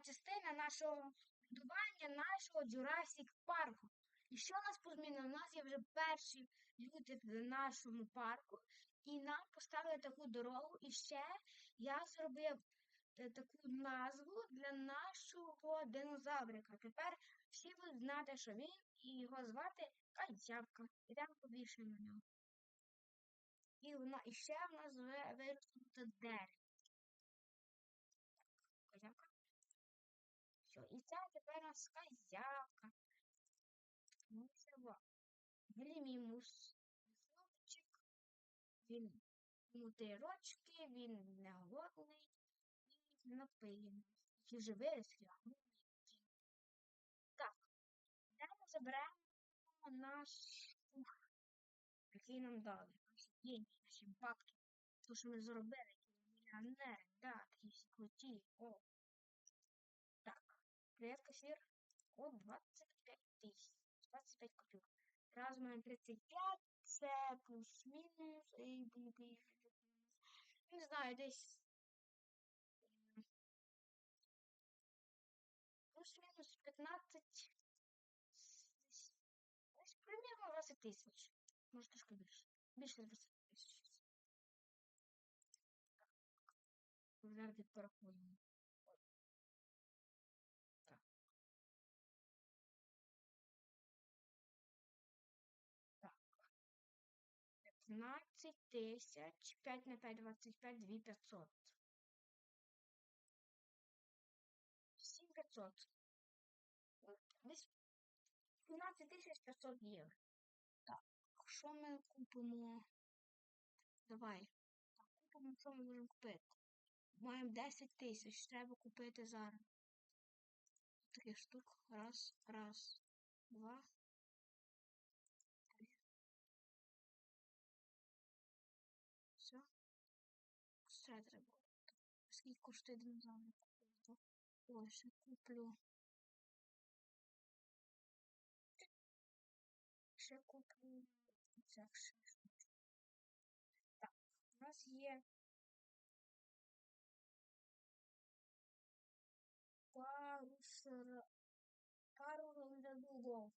частина нашого будування нашого Jurassic парку. І що нас позмінило? У нас є вже перші люди в нашому парку, і нам поставили таку дорогу. І ще я зробив е, таку назву для нашого динозаврика. Тепер всі будуть знати, що він і його звати Козявка. Ідемо побільше на нього. І, вона, і ще в нас ви- виросло дерево. Козявка. Все, і це тепер у нас козявка. Ну, все. Глімімус. Хлопчик. Він мутий рочки, він не голодний і вже виріс, а ну. Так, далі заберемо наш ух, який нам дали. Наші деньги, наші бабки. То, що ми заробили, які мільйонери. Да, такі всі круті. О. Так, привіт, касір. О, 25 тисяч. 25 копійок. Раз у мене 35, це плюс-мінус. бі- Не знаю, десь. Плюс-мінус 15. Десь, десь примерно 20 тисяч. Може трошки більше. Більше 20 тисяч. Зараз порахуємо. 15 тисяч, 5 на 5, 25, 2 500. 7 500. Ну, Десь 12 тисяч 500 євро. Так, що ми купимо? Давай. Так, купимо, що ми можемо купити. Маємо 10 тисяч, треба купити зараз. Таких штук. Раз, раз, два, Ще треба. Скільки коштує динозавр? Купити? Ой, ще куплю. Ще куплю. Це штучку. Так, у нас є пару сир... пару рандеву.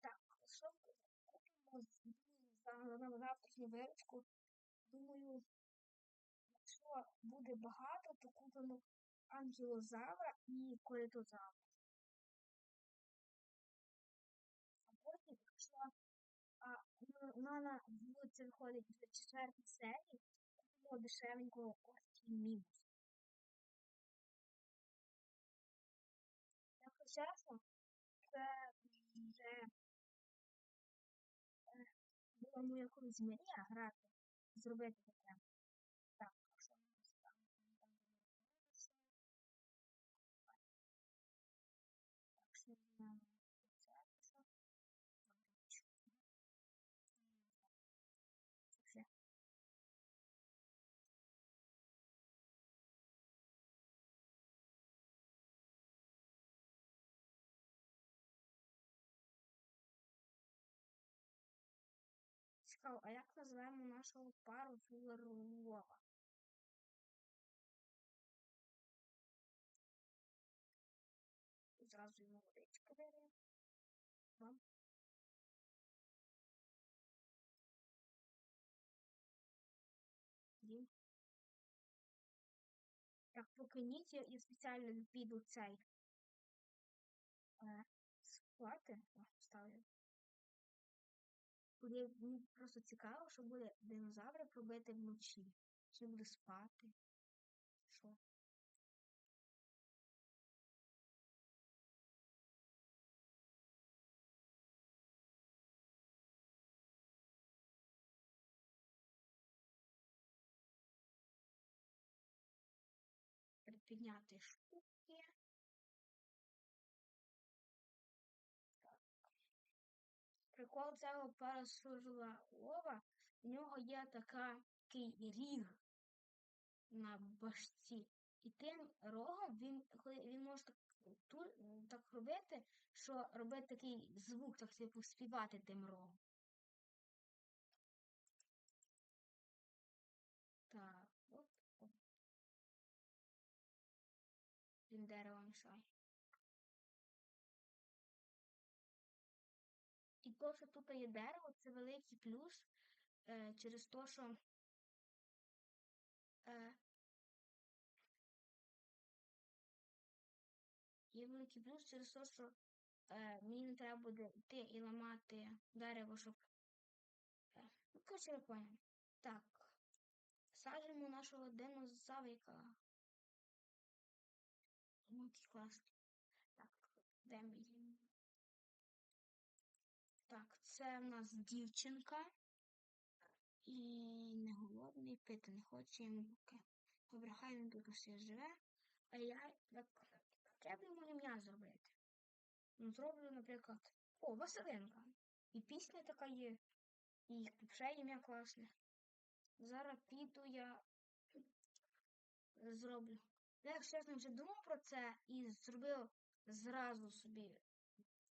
Так, що купимо завтрашню виручку? Думаю, якщо буде багато, то купимо ангелозавра і колетозавра. А потім, якщо а, на, на, на виходить вже четвертій серії, купимо дешевенького Ортімімус. Якщо чесно, це вже е, була моя колись мрія грати, зробити таке. Цікаво, а як назвемо нашого пару Фуллерова? Зразу йому водички беремо. Вам. Дім. Так, поки ніч, я, я спеціально піду цей. Е, спати. О, ставлю. Буде мені просто цікаво, що буде динозаври пробити вночі. Чи буде спати? Що? Припідняти штуки. Цього парасурла лова, у нього є такий ріг на башці. І тим рогом він, він може так, так робити, що робити такий звук, так типу співати тим рогом. Так, от. Він дерево мішає. І то, що тут є дерево, це великий плюс е, через те, що е, є великий плюс через те, що е, мені не треба буде йти і ламати дерево, щоб. Е, ну, коротше, ви поняли. Так. Саджимо нашого динозаврика. Ну, який класний. Так, де ми це в нас дівчинка. І не голодний, пити не хоче йому поки. Добре, хай він тут усе живе. А я так треба йому ім'я зробити. Ну, зроблю, наприклад. О, Василинка. І пісня така є. І ще ім'я класне. Зараз піду я зроблю. Я, чесно, вже думав про це і зробив зразу собі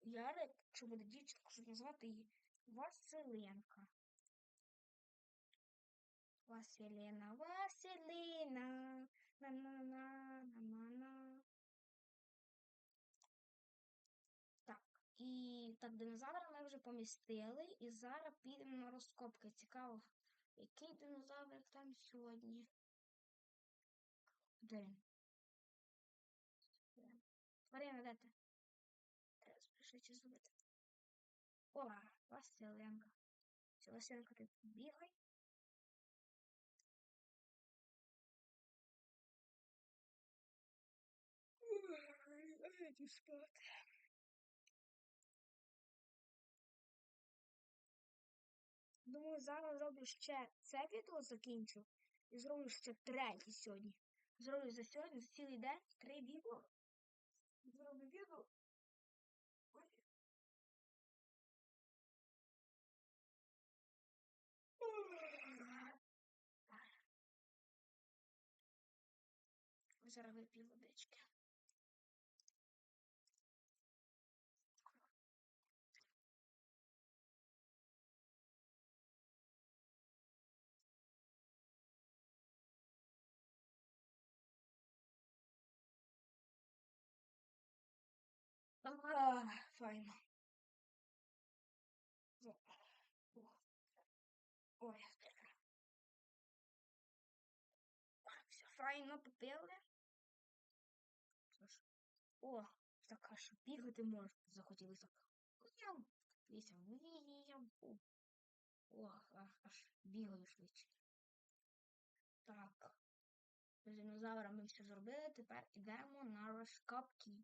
Ярик, що буде дівчинку, щоб назвати її Василенка. Василина, Василина. На-на-на-на-на-на. Так, і так, динозавра ми вже помістили, і зараз підемо на розкопки. Цікаво, який динозавр там сьогодні? Де він? Тварина, де ти? Треба спішити зробити. О, Василенка. Все, Василенка, ти бігай. Иди спать. Думаю, зараз зроблю ще це відео закінчу. І зроблю ще третє сьогодні. Зроблю за сьогодні, за цілий день три відео. Зроблю відео. Зараз вип'ю водички. Ага, файно. Ой, все файно попили. Що. О, так аж бігати можна. Захотілося. Віям. Дивіться, віям. О, аж бігаю швидше. Так. З динозаврами ми все зробили. Тепер йдемо на розкопки.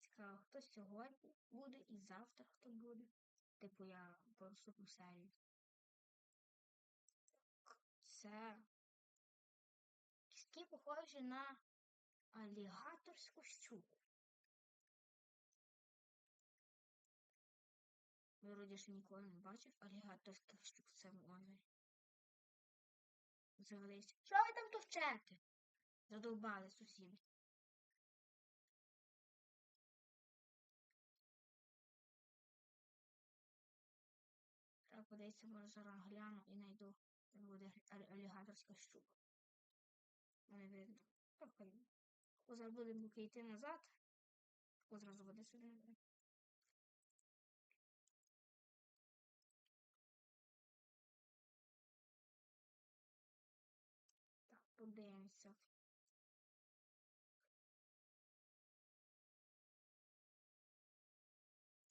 Цікаво, хто сьогодні буде і завтра хто буде. Типу я наступну серію. Це кістки похожі на алігаторську щуку. Вроді ще ніколи не бачив алігаторських щук в цьому озері. Що ви там товчете? Задовбали сусіди. Треба подивитися, може зараз гляну і знайду, де буде алігаторська щука. Не видно. Хай. Зараз будемо йти назад. О, зразу буде сюди. Так, подивимося.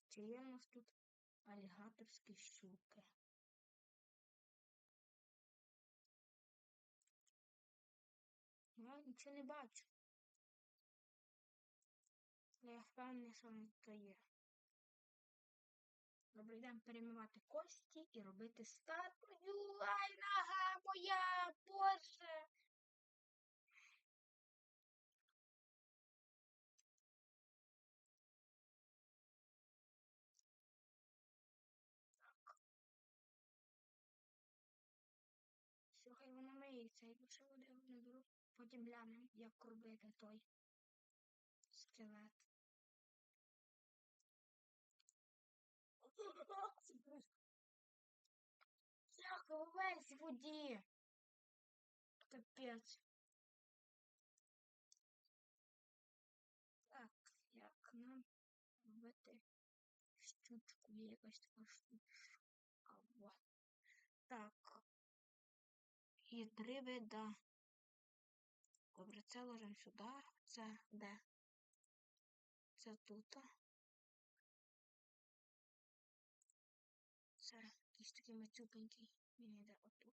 Чи є у нас тут алігаторські щуки? Я не бачу. Я впевнений, що воно то є. Добре, йдемо перемивати кості і робити статую. Ай, нога моя, боже! Все, хай воно миється, і не беру. Потім глянемо, як робити той скелет. Як весь в воді. Капець. Так, як нам робити щучку? Є якась така. Вот. Так. І три вида. Добре, це ложимо сюди. Це де? Це тут. Це якийсь такий мацюпенький. Він йде отут.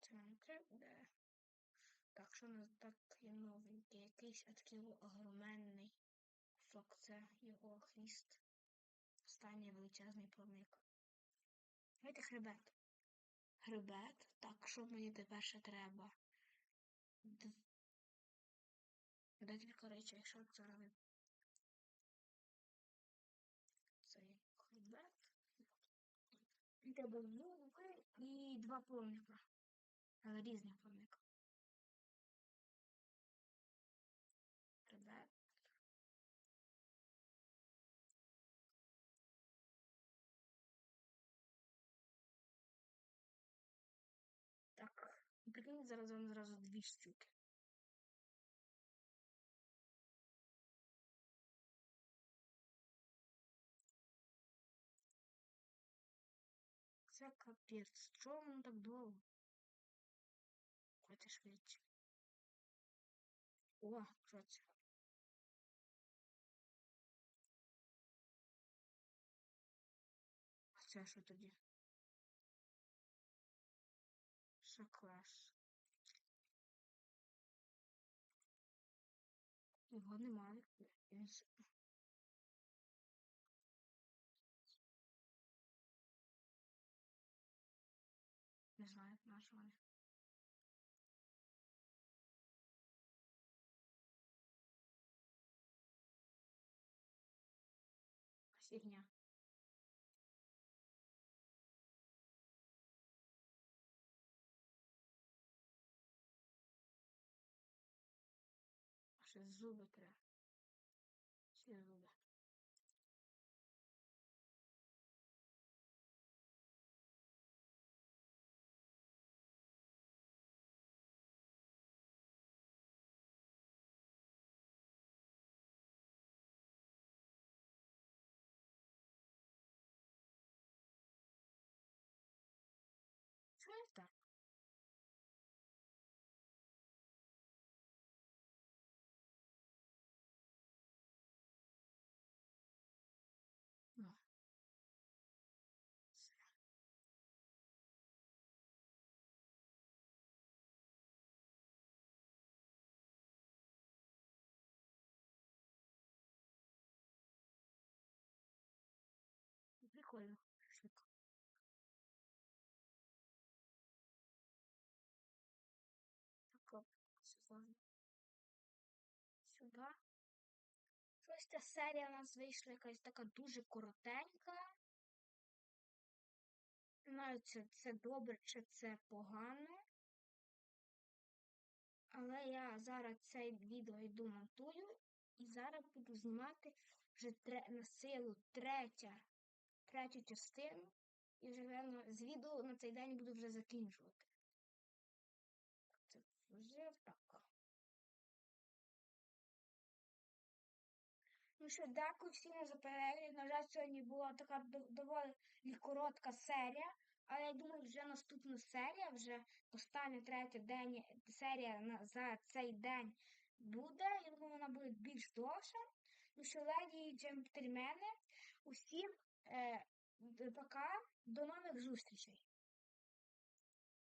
Це накрив, де. Так, що у нас так є новенький? Якийсь такий огроменний кусок. Це його хвіст. Останній величезний плавник. Давайте хребет. Хребет. Так, що мені тепер ще треба? Декілька речей, що це робить. Цей хребет. Треба вуги і два плавника. Різних плавника. Прикинь, зараз вам зразу дві штуки. Це капець. Чого воно так довго? Давайте швидше. О, що це? А це що тоді? Що Його немає. Не знаю, нашого. що ще зуби треба. Прикольно. Швидко. Так, оп, сюди. Сюди. Щось ця серія у нас вийшла якась така дуже коротенька. Не знаю, чи це добре, чи це погано. Але я зараз це відео йду монтую і зараз буду знімати вже тре... на силу третя, третю частину. І вже певно, з відео на цей день буду вже закінчувати. Це вже так. Ну що, дякую всім за перегляд. На жаль, сьогодні була така доволі коротка серія. Але я думаю, вже наступна серія, вже остання третя день серія на, за цей день буде. Я думаю, вона буде більш довша. Ну що, леді і джентльмени, усім е, пока, до нових зустрічей.